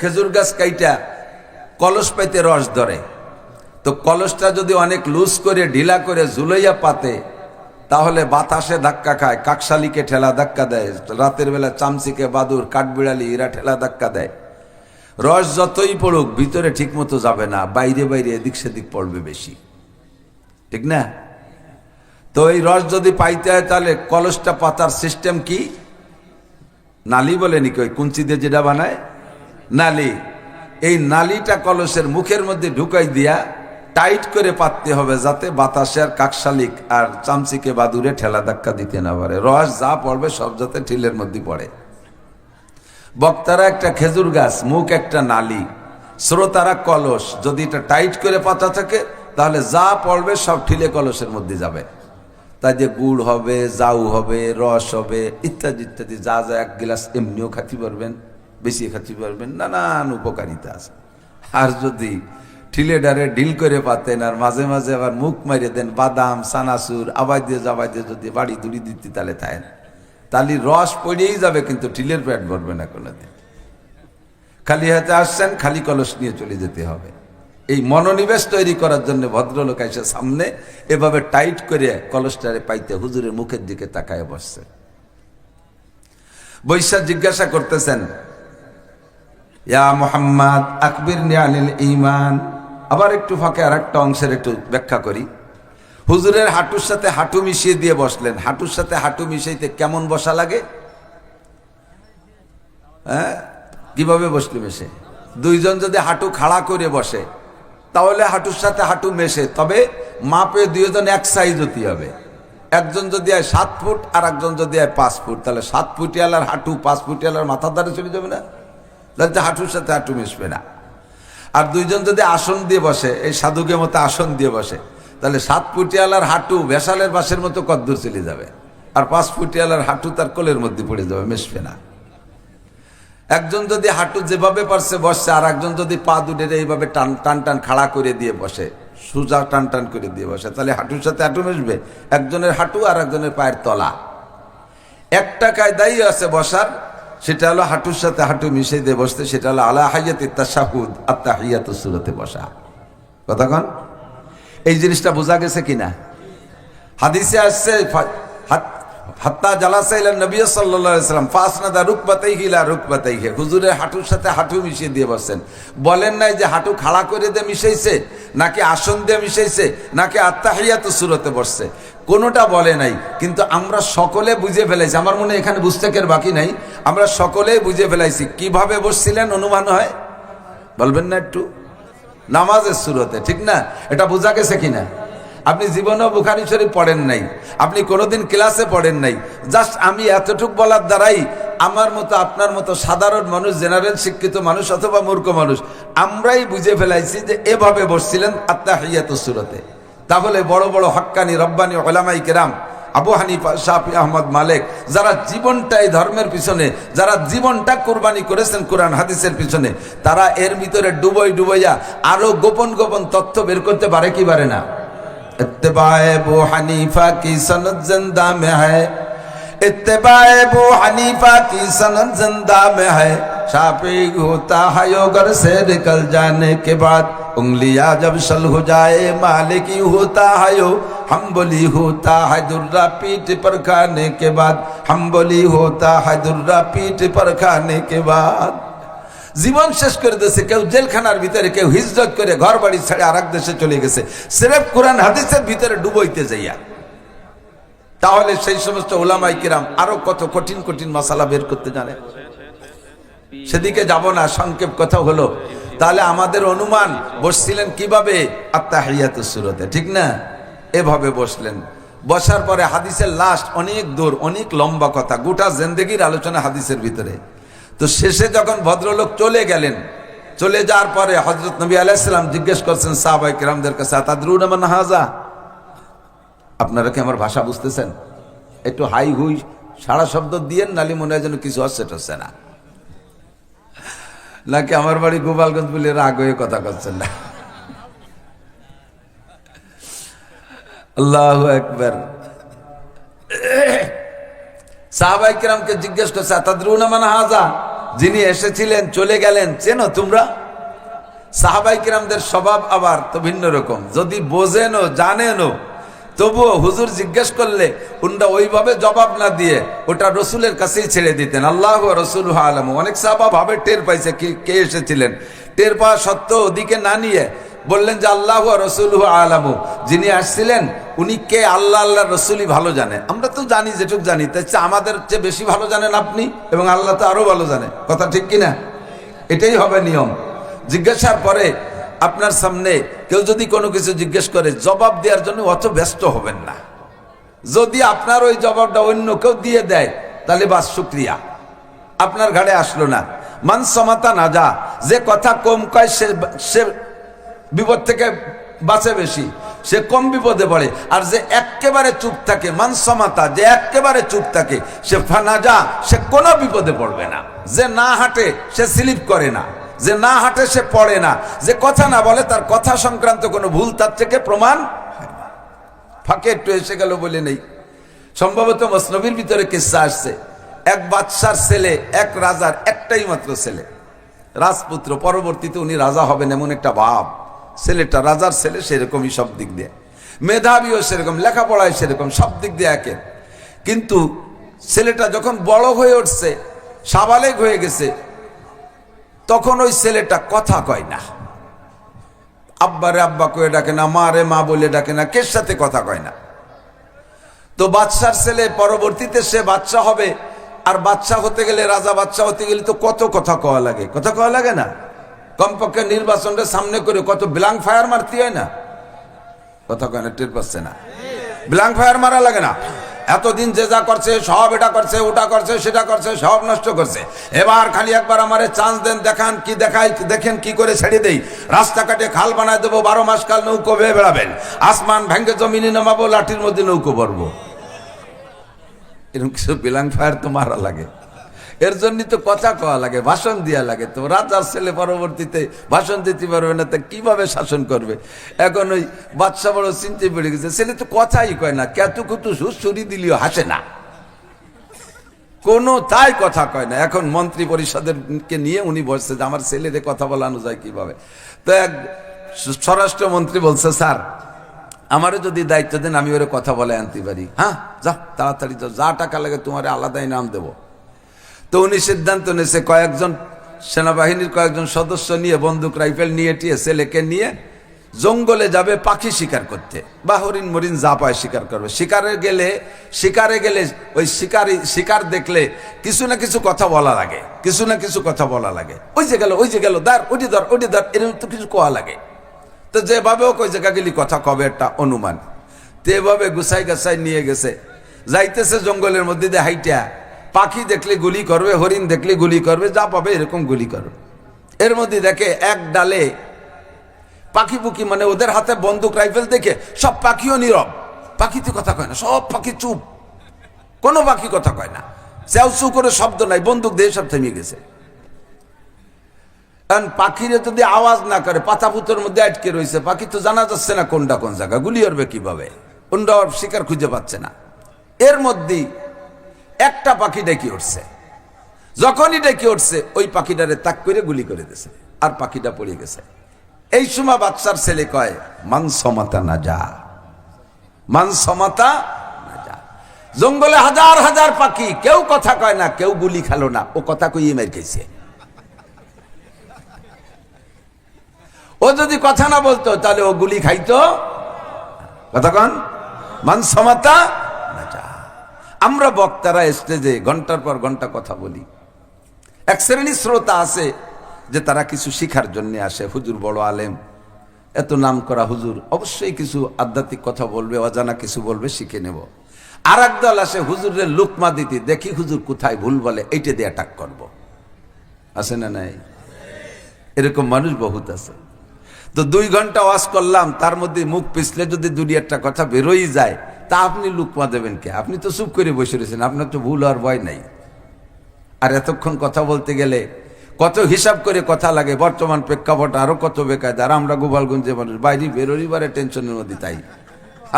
খেজুর গাছ কাইটা কলস পাইতে রস ধরে। তো কলসটা যদি অনেক লুজ করে, ঢিলা করে ঝুলাইয়া পাতে, তাহলে বাতাসে ধাক্কা খায়, কাকশালিকে ঠেলা ধাক্কা দেয়, রাতের বেলা চামচিকে বাদুর, কাঠবিড়ালি, এরা ঠেলা ধাক্কা দেয়। রস যতই পড়ুক, ভিতরে ঠিক মতো যাবে না, বাইরে বাইরে এদিক সেদিক পড়বে বেশি। ঠিক না? তো এই রস যদি পাইতে হয়, তাহলে কলসটা পাতার সিস্টেম কি? নালি বলে নাকি ওই কুঞ্চি দিয়ে যেটা বানায়? নালি। এই নালিটা কলসের মুখের মধ্যে ঢুকাই দিয়া টাইট করে পাততে হবে যাতে বাতাসে আর কাকশালিক আর চামচিকে বাদুরে ঠেলা ধাক্কা দিতে না পারে। রস যা পড়বে সব যাতে ঠিলের মধ্যে পড়ে। বক্তারা একটা খেজুর গাছ, মুখ একটা নালি। শ্রোতারা কলস, যদি এটা টাইট করে পাতা থাকে, তাহলে যা পড়বে সব ঠিলে কলসের মধ্যে যাবে। তাই যে গুড় হবে, জাউ হবে, রস হবে, ইত্যাদি ইত্যাদি, যা যা এক গ্লাস এমনিও খাতে পারবেন। বেশি খাতে পারবেন। নানান উপকারিতা আছে। আর যদি ঠিলে ডারে ডিল করে পাতেন, আর মাঝে মাঝে আবার মুখ মারিয়ে দেন, বাদাম সানাসুর আবাই দিয়ে জাবাই দিয়ে যদি বাড়ি দুড়ি দিতে তাহলে থাকেন তাহলে রস পড়েই যাবে, কিন্তু ঠিলের পেট ভরবে না কোনোদিন। খালি হাতে আসছেন, খালি কলস নিয়ে চলে যেতে হবে। এই মনোনিবেশ তৈরি করার জন্য ভদ্রলোক এসে সামনে এভাবে টাইট করে কলসটারে পাইতে হুজুরের মুখের দিকে তাকায় বসছে। বৈশা জিজ্ঞাসা করতেছেন ইয়া মোহাম্মদ, আকবির নিয়ানিল ইমান আবার একটু ফাঁকে আর একটা অংশের একটু ব্যাখ্যা করি। হুজুরের হাঁটুর সাথে হাঁটু মিশিয়ে দিয়ে বসলেন। হাঁটুর সাথে হাঁটু মিশাইতে কেমন বসা লাগে? হ্যাঁ? কীভাবে বসলে মেশে? দুইজন যদি হাঁটু খাড়া করে বসে, তাহলে হাঁটুর সাথে হাঁটু মেশে। তবে মাপে দুইজন এক সাইজ হতে হবে। একজন যদি হয় সাত ফুট আর একজন যদি হয় পাঁচ ফুট। তাহলে সাত ফুটিয়ালার হাঁটু, পাঁচ ফুটিয়ালার মাথার দ্বারা চলে যাবে না? তাহলে তো হাঁটুর সাথে হাঁটু মিশবে না। আর দুইজন যদি আসন দিয়ে বসে, এই সাধুকে মতো আসন দিয়ে বসে, তাহলে সাত ফুটিয়ালার হাঁটু ভেসালের বাসের মতো কদ্দূর চলে যাবে। আর পাঁচ ফুটিয়ালার হাঁটু তার কোলের মধ্যে পড়ে যাবে, মিশবে না। একজন যদি হাঁটু যেভাবে পারছে বসছে, আর একজন যদি পা দুটের এইভাবে টান টান টান খাড়া করে দিয়ে বসে, সোজা টান টান করে দিয়ে বসে, তাহলে হাঁটুর সাথে হাঁটু মিশবে। একজনের হাঁটু আর একজনের পায়ের তলা। একটা কায়দাই আছে বসার সেটা হলো হাঁটুর সাথে হাঁটু মিশে দিয়ে বসতে, সেটা হলো আলা হাইয়াত ইত্তাশাহুদ আত্মা হাইয়াত সুরতে বসা। কতক্ষণ এই জিনিসটা বোঝা গেছে কিনা? হাদিসে আসছে হাত্তা জালাসাইলেন নবী সাল্লাম, ফাসনাদা রুকবাতাই হিলা রুকবাতাই হে হুজুরের হাঁটুর সাথে হাঁটু মিশিয়ে দিয়ে বসছেন। বলেন নাই যে হাঁটু খাড়া করে দিয়ে মিশাইছে? নাকি আসন দিয়ে মিশাইছে, নাকি আত্মাহিয়াত সুরতে বসছে। কোনোটা বলে নাই, কিন্তু আমরা সকলে বুঝে ফেলাইছি। আমার মনে এখানে বুঝতেকের বাকি নাই। আমরা সকলেই বুঝে ফেলাইছি। কীভাবে বসছিলেন অনুমান হয়? বলবেন না একটু? নামাজের সুরতে, ঠিক না? এটা বোঝা গেছে কিনা? আপনি জীবনেও বুখারি শরীফ পড়েন নাই। আপনি কোনোদিন ক্লাসে পড়েন নাই। জাস্ট আমি এতটুক বলার দ্বারাই আমার মতো, আপনার মতো সাধারণ মানুষ, জেনারেল শিক্ষিত মানুষ অথবা মূর্খ মানুষ, আমরাই বুঝে ফেলাইছি যে এভাবে বসছিলেন আত্মা হিয়াত সুরতে। তাহলে বড় বড় হক্কানি, রব্বানি, ওলামাই কেরাম, আবু হানিফা, শাফি, আহমদ, মালেক, যারা জীবনটাই ধর্মের পিছনে, যারা জীবনটা কোরবানি করেছেন কোরআন, হাদিসের পিছনে, তারা এর ভিতরে ডুবই ডুবইয়া আরও গোপন গোপন তথ্য বের করতে পারে কি পারে না? इत्तेबाए अबू हनीफा की सनत ज़िंदा में है। इत्तेबाए अबू हनीफा की सनत ज़िंदा में है। शाफी होता है यो घर से निकल जाने के बाद। उंगलियाँ जब सल हो जाए, मालिकी होता है यो। हम बोली होता है दुर्रा पीठ पर खाने के बाद। हम बोली होता है दुर्रा पीठ पर खाने के बाद। জীবন শেষ করে দিয়েছে, কেউ জেলখানার ভিতরে, কেউ হিজরত করে ঘর বাড়ি ছেড়ে আর দেশে চলে গেছে। সেরেফ কোরআন হাদিসের ভিতরে ডুবইতে যাইয়া। তাহলে সেই সমস্ত ওলামাই কিরাম আরও কত কঠিন কঠিন মশালা বের করতে জানে। সেদিকে যাব না, সংক্ষেপ কথা হলো। তাহলে আমাদের অনুমান, বসছিলেন কীভাবে? আত্মা আত্মাহিয়াত সুরতে, ঠিক না? এভাবে বসলেন। বসার পরে হাদিসের লাস্ট অনেক দূর, অনেক লম্বা কথা, গোটা জেন্দেগির আলোচনা হাদিসের ভিতরে। তো শেষে যখন ভদ্রলোক চলে গেলেন, চলে যাওয়ার পরে হজরত নবী আলাইসালাম জিজ্ঞেস করছেন সাহবাই কিরামদের কাছে, আতাদরুন হাজা আপনারা কি আমার ভাষা বুঝতেছেন? একটু হাই হুই, সারা শব্দ দিয়েন, নালি মনে হয় যেন কিছু হচ্ছে টচ্ছে না। নাকি আমার বাড়ি গোপালগঞ্জ বলে রাগ হয়ে কথা করছেন না? আল্লাহ একবার সাহাবাই কিরামকে জিজ্ঞেস করছে তাদরুন মান হাজা যিনি এসেছিলেন, চলে গেলেন, চেনো তোমরা? সাহাবাই কিরামদের স্বভাব আবার তো ভিন্ন রকম। যদি বোঝেনও জানেনও তবুও হুজুর জিজ্ঞেস করলে উনরা ওইভাবে জবাব না দিয়ে ওটা রসুলের কাছেই ছেড়ে দিতেন। আল্লাহ রসুল আলম। অনেক সাহাবা ভাবে টের পাইছে কি কে এসেছিলেন। টের পাওয়া সত্ত্বেও ওদিকে না নিয়ে বললেন যে আল্লাহ রসুল আলামু। যিনি আসছিলেন, উনি কে? আল্লাহ আল্লাহ রসুলই ভালো জানে। আমরা তো জানি, যেটুক জানি। তাই আমাদের চেয়ে বেশি ভালো জানেন আপনি এবং আল্লাহ তো আরও ভালো জানে। কথা ঠিক কিনা? এটাই হবে নিয়ম। জিজ্ঞাসার পরে আপনার সামনে কেউ যদি কোনো কিছু জিজ্ঞেস করে, জবাব দেওয়ার জন্য অত ব্যস্ত হবেন না। যদি আপনার ওই জবাবটা অন্য কেউ দিয়ে দেয়, তাহলে বাস শুক্রিয়া। আপনার ঘাড়ে আসলো না। মান সমাতা না যা যে কথা কম কয় সে বিপদ থেকে বাঁচে বেশি। সে কম বিপদে পড়ে। আর যে একেবারে চুপ থাকে মান সমাতা যে একেবারে চুপ থাকে, সে ফানা যা সে কোনো বিপদে পড়বে না। যে না হাঁটে, সে স্লিপ করে না। যে না হাঁটে, সে পড়ে না। যে কথা না বলে, তার কথা সংক্রান্ত কোনো ভুল তার থেকে প্রমাণ। ফাঁকে একটু এসে গেল বলে নেই। সম্ভবত মসনবীর ভিতরে কিসা আসছে। এক বাদশার ছেলে, এক রাজার, একটাই মাত্র ছেলে। রাজপুত্র, পরবর্তীতে উনি রাজা হবেন এমন একটা ভাব। ছেলেটা, রাজার ছেলে সেরকমই সব দিক দিয়ে। মেধাবীও সেরকম, লেখাপড়ায় সেরকম, সব দিক দিয়ে একের কিন্তু ছেলেটা যখন বড় হয়ে উঠছে, সাবালেক হয়ে গেছে, তখন ওই ছেলেটা কথা কয় না। আব্বারে আব্বা কয়ে ডাকে না, মা রে মা বলে ডাকে না, কের সাথে কথা কয় না? তো বাদশার ছেলে পরবর্তীতে সে বাচ্চা হবে, আর বাচ্চা হতে গেলে, রাজা বাচ্চা হতে গেলে তো কত কথা কওয়া লাগে? কথা কওয়া লাগে না? কমপক্ষে নির্বাচনটা সামনে করে কত ব্ল্যাঙ্ক ফায়ার মারতে হয় না? কথা কয় না, টের পাচ্ছে না। ব্ল্যাঙ্ক ফায়ার মারা লাগে না। এতদিন যে যা করছে, সব এটা করছে, ওটা করছে, সেটা করছে, সব নষ্ট করছে। এবার খালি একবার আমারে চান্স দেন, দেখান কি দেখাই, দেখেন কি করে ছেড়ে দেই। রাস্তাঘাটে খাল বানায় দেবো, বারো মাস কাল নৌকো বেয়ে বেড়াবেন। আসমান ভেঙ্গে জমিনে নামাবো, লাঠির মধ্যে নৌকো ভরবো। এরকম কিছু বিলাং ফায়ার তো মারা লাগে। এর জন্য তো কথা কওয়া লাগে, ভাষণ দেওয়া লাগে। তো রাজার ছেলে পরবর্তীতে ভাষণ দিতে পারবে না, তা কীভাবে শাসন করবে? এখন ওই বাচ্চা বড় চিনতে পড়ে গেছে, ছেলে তো কথাই কয় না কেতু সুসুরি দিলেও হাসে না। কোনো তাই কথা কয় না। এখন মন্ত্রী পরিষদের কে নিয়ে উনি বসছে যে, আমার ছেলেদের কথা বলানো যায় কীভাবে? তো এক স্বরাষ্ট্রমন্ত্রী বলছে, স্যার, আমারও যদি দায়িত্ব দেন, আমি ওরে কথা বলে আনতে পারি। হ্যাঁ যা তাড়াতাড়ি যা টাকা লাগে তোমার আলাদাই নাম দেব। তো উনি সিদ্ধান্ত নিয়েছে, কয়েকজন সেনাবাহিনীর কয়েকজন সদস্য নিয়ে, বন্দুক, রাইফেল নিয়ে টিয়ে ছেলেকে নিয়ে জঙ্গলে যাবে পাখি শিকার করতে। বা হরিণ মরিন যা পায় শিকার করবে। শিকারে গেলে শিকারে গেলে ওই শিকারি, শিকার দেখলে কিছু না কিছু কথা বলা লাগে। কিছু না কিছু কথা বলা লাগে। ওই যে গেল, ওই যে গেল দার ওটি ধর ওটি ধর, এরকম তো কিছু কোয়া লাগে। তো যেভাবে ওই জায়গা গেলি কথা কবে একটা অনুমান। তো এভাবে গুছাই গাছাই নিয়ে গেছে। যাইতেছে জঙ্গলের মধ্যে দিয়ে হাইটা পাখি দেখলে গুলি করবে, হরিণ দেখলে গুলি করবে, যা পাবে এরকম গুলি করবে। এর মধ্যে দেখে এক ডালে পাখি পুকি মানে ওদের হাতে বন্দুক, রাইফেল দেখে সব পাখিও নীরব। পাখিতে কথা কয় না, সব পাখি চুপ। কোনো পাখি কথা কয় না। চেউ করে শব্দ নাই, বন্দুক দিয়ে সব থেমে গেছে। কারণ পাখিরে যদি আওয়াজ না করে পাতা পুতোর মধ্যে আটকে রয়েছে, পাখি তো জানা যাচ্ছে না কোনটা কোন জায়গা, গুলি করবে কীভাবে? কোনটা শিকার খুঁজে পাচ্ছে না। এর মধ্যেই একটা পাখি ডেকে উঠছে। যখনই ডেকে উঠছে, ওই পাখিটারে তাক করে গুলি করে দিছে আর পাখিটা পড়ে গেছে। এই সময় বাচ্চার ছেলে কয়, মান সমাতা না যা। মান সমাতা জঙ্গলে হাজার হাজার পাখি, কেউ কথা কয় না, কেউ গুলি খেলো না, ও কথা কইয়ে মের খেয়েছে ও যদি কথা না বলতো, তাহলে ও গুলি খাইতো। কথা কন, মান সমাতা। আমরা বক্তারা স্টেজে ঘণ্টার পর ঘণ্টা কথা বলি। এক শ্রেণি শ্রোতা আছে যে তারা কিছু শিখার জন্য আসে, হুজুর বড় আলেম। এত নাম করা হুজুর, অবশ্যই কিছু আধ্যাত্মিক কথা বলবে, অজানা কিছু বলবে, শিখে নেব। আর দল আসে, হুজুরের লুকমা দিতে, দেখি হুজুর কোথায় ভুল বলে, এইটা দিয়ে অ্যাটাক করব। আছে না নাই? এরকম মানুষ বহুত আছে। তো দুই ঘণ্টা ওয়াজ করলাম, তার মধ্যে মুখ পিছলে যদি দুই একটা কথা বেরোই যায় তা আপনি লুকমা দেবেন কে? আপনি তো চুপ করে বসে রয়েছেন, আপনার তো ভুল হওয়ার ভয় নাই। আর এতক্ষণ কথা বলতে গেলে কত হিসাব করে কথা লাগে, বর্তমান প্রেক্ষাপট আরও কত বেকায় আর আমরা গোপালগঞ্জে মানুষ, বাইরে বেরোরিবারে টেনশনের মধ্যে তাই।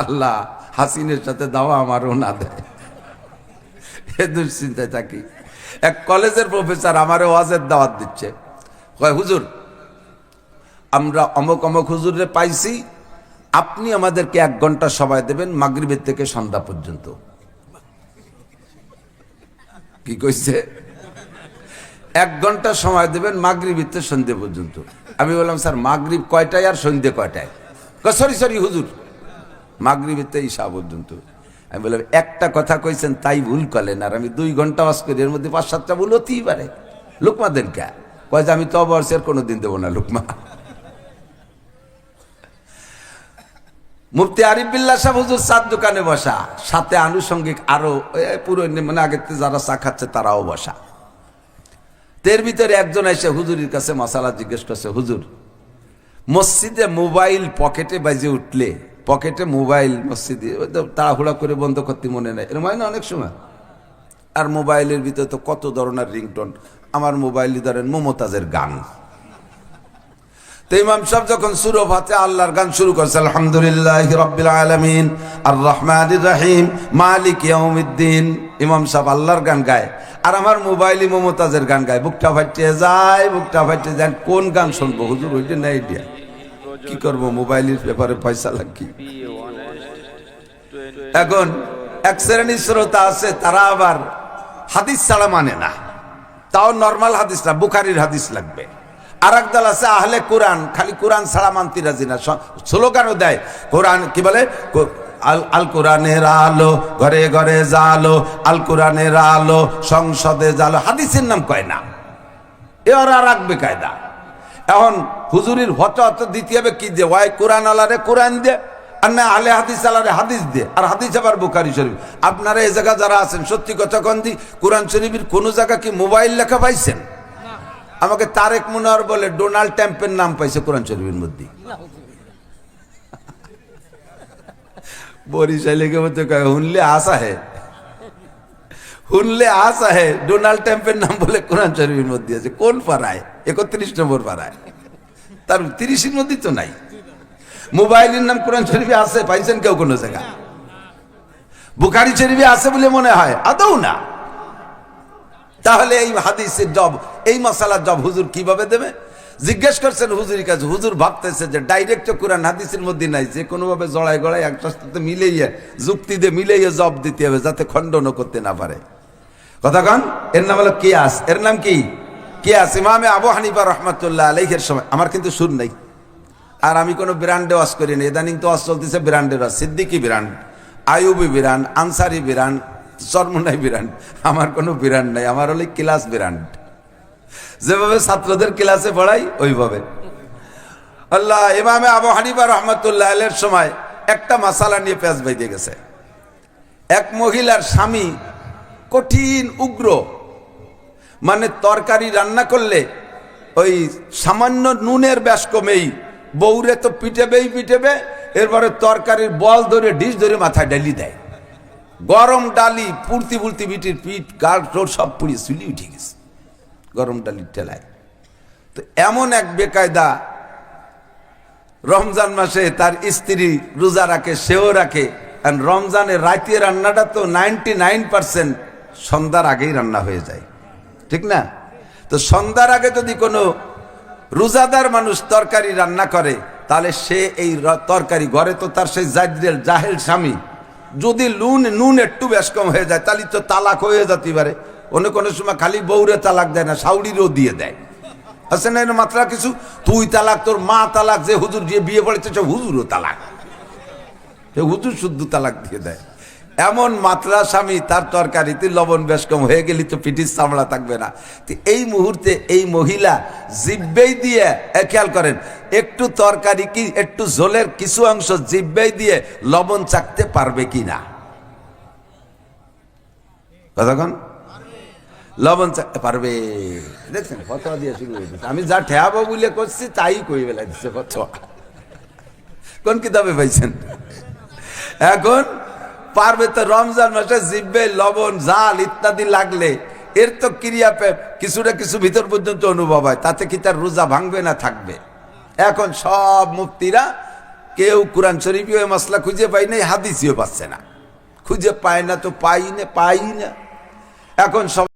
আল্লাহ হাসিনের সাথে দাওয়া আমারও না দেয়। এ দুশ্চিন্তায় থাকি। এক কলেজের প্রফেসর আমারে ওয়াজের দাওয়াত দিচ্ছে। কয়, হুজুর, আমরা অমক অমক হুজুরে পাইছি আপনি আমাদেরকে এক ঘণ্টা সময় দেবেন মাগরিবের থেকে সন্ধ্যা পর্যন্ত। কি কইছে? এক ঘণ্টা সময় দেবেন মাগরিবের থেকে সন্ধ্যে পর্যন্ত। আমি বললাম, স্যার, মাগরিব কয়টায় আর সন্ধ্যে কয়টায়? সরি সরি, হুজুর, মাগরিবের থেকে ঈশা পর্যন্ত। আমি বললাম, একটা কথা কইছেন, তাই ভুল করলেন, আর আমি দুই ঘণ্টা বাস করি, এর মধ্যে পাঁচ সাতটা ভুল হতেই পারে। লোকমা দেন কে? কয় যে, আমি তো অবশ্যের কোনো দিন দেবো না, লোকমা। মুফতি আরিফ বিল্লাহ সাহেব হুজুর চার দোকানে বসা, সাথে আনুষঙ্গিক আরও পুরো মানে আগে থেকে যারা চা খাচ্ছে তারাও বসা। তের ভিতরে একজন এসে হুজুরের কাছে মশালা জিজ্ঞেস করছে, হুজুর, মসজিদে মোবাইল পকেটে বাজে উঠলে, পকেটে মোবাইল মসজিদে তাড়াহুড়া করে বন্ধ করতে মনে নেই। এরকম হয় না অনেক সময়? আর মোবাইলের ভিতরে তো কত ধরনের রিংটোন। আমার মোবাইলে ধরেন মমতাজের গান। ইমাম সাহেব যখন সুরভ হাতে আল্লাহর গান শুরু করছে, আলহামদুলিল্লাহ রব্বিল আলমিন আর রহমান রাহিম, মালিক ইয়াউমিদ্দিন। ইমাম সাহেব আল্লাহর গান গায়। আর আমার মোবাইলে মমতাজের গান গায়। বুকটা ফাটিয়ে যায়, বুকটা ফাটিয়ে যায়। কোন গান শুনব? হুজুর, ওইটা নেই দিয়া। কি করব? মোবাইলের ব্যাপারে পয়সা লাগি এখন এক শ্রেণির শ্রোতা আছে, তারা আবার হাদিস ছাড়া মানে না। তাও নর্মাল হাদিস না, বুখারির হাদিস লাগবে। আর একদল আছে আহলে কোরআন, খালি কোরআন ছাড়া মানতে রাজি না। স্লোগানও দেয়, কোরআন কি বলে? আল আল কোরআনের আলো, ঘরে ঘরে জালো, আল কোরআনের আলো, সংসদে জালো। হাদিসের নাম কয় না? এ ওরা রাখবে কায়দা। এখন হুজুরির হত হত দিতে হবে কি দিয়ে? ওয়াই কোরআন আলারে কোরআন দে আর না আলে হাদিস আলারে হাদিস দে আর হাদিস আবার বুখারি শরীফ। আপনারা এই জায়গা যারা আছেন, সত্যি কথা কন দি? কোরআন শরীফের কোনো জায়গা কি মোবাইল লেখা পাইছেন? আমাকে তারেক মুনার বলে ডোনাল্ড ট্যাম্পের নাম পাইছে কোরআন শরীফের মধ্যে। বরিশালে বলতে কয়, হুনলে আসা হে। হুনলে আসা হে। ডোনাল্ড ট্যাম্পের নাম বলে কোরআন শরীফের মধ্যে আছে। কোন পাড়ায়? একত্রিশ নম্বর পাড়ায়। তার তিরিশের মধ্যে তো নাই। মোবাইলের নাম কোরআন শরীফে আছে, পাইছেন কেউ কোনো জায়গা বুখারি শরীফে আছে বলে মনে হয়, আদৌ না। তাহলে এই হাদিসের জব, এই মশালার জব হুজুর কীভাবে দেবে? জিজ্ঞেস করছেন হুজুরের কাছে, হুজুর ভাবতেছে যে ডাইরেক্ট কোরআন হাদিসের মধ্যে নাই, যে কোনোভাবে জড়াই গড়াই একটার সাথে মিলেইয়ে, যুক্তি দিয়ে মিলেইয়ে জব দিতে হবে যাতে খণ্ডনও করতে না পারে। কথা কন, এর নাম হলো কেয়াস। এর নাম কি? কেয়াস। ইমামে আবু হানিফা রহমতুল্লাহ আলাইহের সময়, আমার কিন্তু সুর নাই। আর আমি কোনো ব্র্যান্ডে ওয়াশ করি না ইদানিং তো ওয়াশ চলতেছে ব্র্যান্ডের wash Siddiqui brand Ayubi brand, Ansari brand নাই ব্র্যান্ড আমার কোনো ব্র্যান্ড নাই, আমার হলো ক্লাস ব্র্যান্ড যেভাবে ছাত্রদের ক্লাসে পড়াই, ওইভাবে। আল্লাহ, ইমামে আবু হানিফা রহমতুল্লাহ আলের সময় একটা মশালা নিয়ে পেঁয়াজ বাইতে গেছে। এক মহিলার স্বামী কঠিন, উগ্র মানে তরকারি রান্না করলে ওই সামান্য নুনের ব্যাস কমেই বউরে তো পিটেবেই পিটেবে, এরপরে তরকারির বল ধরে, ডিশ ধরে মাথায় ডালি দেয়। গরম ডালি, পুড়তি পুড়তি বিটির পিঠ, গাল টোর সব পুড়িয়ে চুলি উঠে গেছে। গরম ডালির ঠেলায়। তো এমন এক বেকায়দা রমজান মাসে তার স্ত্রী রোজা রাখে, সেও রাখে। আর রমজানের রাতে রান্নাটা তো নাইনটি নাইন পার্সেন্ট সন্ধ্যার আগেই রান্না হয়ে যায়। ঠিক না? তো সন্ধ্যার আগে যদি কোনো রোজাদার মানুষ তরকারি রান্না করে, তাহলে সে এই তরকারি, ঘরে তো তার সেই জাজরেল জাহেল স্বামী। যদি লুন, নুন একটু বেশ কম হয়ে যায়, তাহলে তো তালাক হয়ে যেতে পারে। অনেক অনেক সময় খালি বউরে তালাক দেয় না সাউরিরও দিয়ে দেয়। আছে না মাত্রা কিছু? তুই তালাক, তোর মা তালাক, যে হুজুর যে বিয়ে পড়েছে, সে হুজুরও তালাক। সে হুজুর শুদ্ধ তালাক দিয়ে দেয়। এমন মাত্রা স্বামী তার তরকারিতে লবণ বেশ কম, হয়ে গেলে তো পিঠির চামড়া থাকবে না। তো এই মুহূর্তে এই মহিলা জিব্বেই দিয়ে খেয়াল করেন, একটু তরকারি কি, একটু ঝোলের কিছু অংশ জিব্বেই দিয়ে লবণ চাকতে পারবে কি না? কতক্ষণ? লবণ চাকতে পারবে। দেখছেন, ফতোয়া দিয়ে শুরু হয়ে। আমি যা ঠেয়াবো বলে করছি, তাই কই বেলা দিচ্ছে ফতোয়া। কোন কিতাবে পাইছেন? এখন পারবে তো রমজান মাসে জিব্বে, লবণ জাল ইত্যাদি লাগলে। এর তো ক্রিয়া কিছুটা কিছু ভিতর পর্যন্ত অনুভব হয়, তাতে কি তার রোজা ভাঙবে না থাকবে? এখন সব মুক্তিরা কেউ কোরআন শরীফীয় মশলা খুঁজে পাই নাই, হাদিসিও পাচ্ছে না। খুঁজে পায় না তো পাই না পাই না। এখন সব